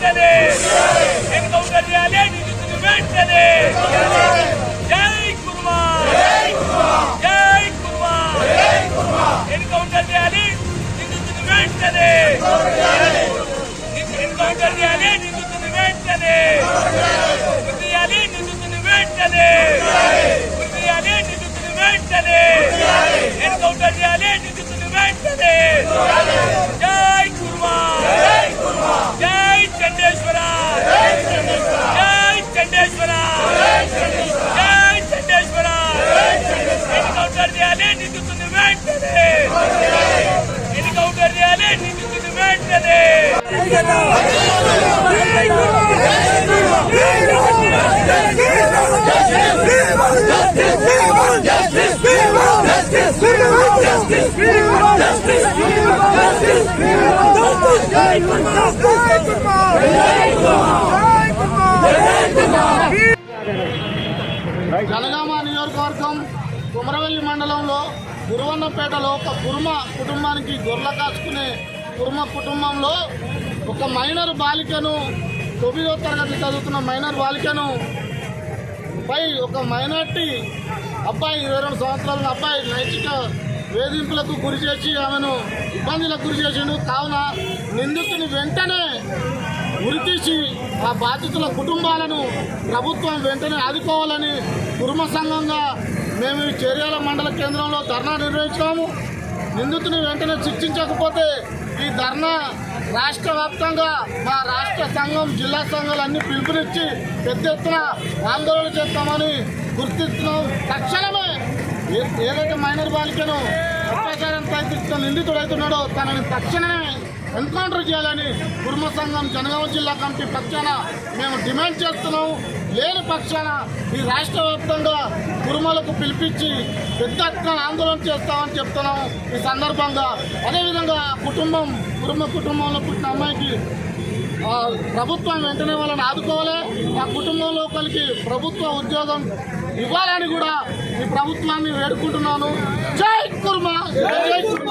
వెంటనే! ఎన్కౌంటర్ చేయాలి? నిందితుని వెంటనే! జై కుర్మా జై కుర్మా ఎన్కౌంటర్ చేయాలి? నిందితుని వెంటనే! జనగామ నియోజకవర్గం కుమరవెల్లి మండలంలో గురువన్నపేటలో ఒక కుర్మ కుటుంబానికి గొర్రెల కాచుకునే కుర్మ కుటుంబంలో ఒక మైనర్ బాలికను తొమ్మిదో తరగతి చదువుతున్న మైనర్ బాలికను పై ఒక మైనార్టీ అబ్బాయి ఇరవై రెండు సంవత్సరాల అబ్బాయి నైతిక వేధింపులకు గురి చేసి ఆమెను ఇబ్బందులకు గురి చేసిండు. కావున నిందితుని వెంటనే ఉరితీసి ఆ బాధితుల కుటుంబాలను ప్రభుత్వం వెంటనే ఆదుకోవాలని కుటుంబ సంఘంగా మేము ఈ చేర్యాల మండల కేంద్రంలో ధర్నా నిర్వహించాము. నిందితుని వెంటనే శిక్షించకపోతే ఈ ధర్నా రాష్ట్ర వ్యాప్తంగా మా రాష్ట్ర సంఘం జిల్లా సంఘాలు అన్ని పిలుపునిచ్చి పెద్ద ఎత్తున ఆందోళన చేస్తామని గుర్తిస్తున్నాం. తక్షణమే ఏదైతే మైనర్ బాలికను అత్యాచారం ప్రయత్నిస్తున్న నిందితుడవుతున్నాడో తనని తక్షణమే ఎన్కౌంటర్ చేయాలని కుటుంబ సంఘం జనగామ జిల్లా కమిటీ పక్షాన మేము డిమాండ్ చేస్తున్నాం. లేని పక్షాన ఈ రాష్ట్ర వ్యాప్తంగా కురుమలకు పిలిపించి పెద్ద ఆందోళన చేస్తామని చెప్తున్నాం. ఈ సందర్భంగా అదేవిధంగా కుటుంబం కుటుంబ కుటుంబంలో పుట్టిన అమ్మాయికి ప్రభుత్వం వెంటనే వాళ్ళని ఆదుకోవాలి. ఆ కుటుంబంలో ఒకరికి ప్రభుత్వ ఉద్యోగం ఇవ్వాలని కూడా ఈ ప్రభుత్వాన్ని వేడుకుంటున్నాను. జై కుర్మ! జై కుర్మ!